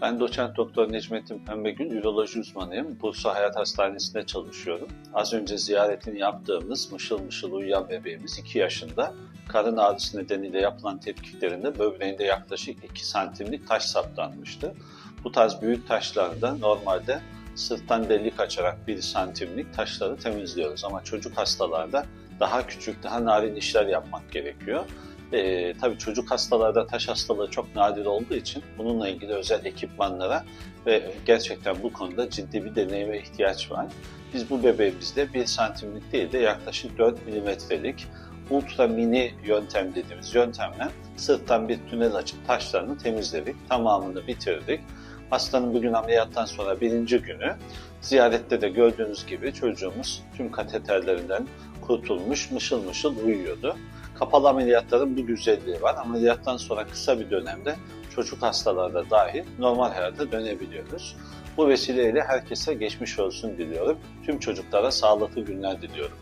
Ben doçent doktor Necmettin Pembegül, üroloji uzmanıyım. Bursa Hayat Hastanesi'nde çalışıyorum. Az önce ziyaretini yaptığımız mışıl mışıl uyuyan bebeğimiz 2 yaşında. Karın ağrısı nedeniyle yapılan tetkiklerinde böbreğinde yaklaşık 2 santimlik taş saptanmıştı. Bu tarz büyük taşlarda normalde sırttan delik açarak 1 santimlik taşları temizliyoruz. Ama çocuk hastalarda daha küçük, daha narin işler yapmak gerekiyor. Ee, tabii çocuk hastalarda taş hastalığı çok nadir olduğu için bununla ilgili özel ekipmanlara ve gerçekten bu konuda ciddi bir deneyime ihtiyaç var. Biz bu bebeğimizde 1 santimlik değil de yaklaşık 4 milimetrelik ultra mini yöntem dediğimiz yöntemle sırttan bir tünel açıp taşlarını temizledik. Tamamını bitirdik. Hastanın bugün ameliyattan sonra birinci günü ziyarette de gördüğünüz gibi çocuğumuz tüm kateterlerinden kurtulmuş, mışıl mışıl uyuyordu. Kapalı ameliyatların bu güzelliği var. Ameliyattan sonra kısa bir dönemde çocuk hastalarda dahil normal hayata dönebiliyoruz. Bu vesileyle herkese geçmiş olsun diliyorum. Tüm çocuklara sağlıklı günler diliyorum.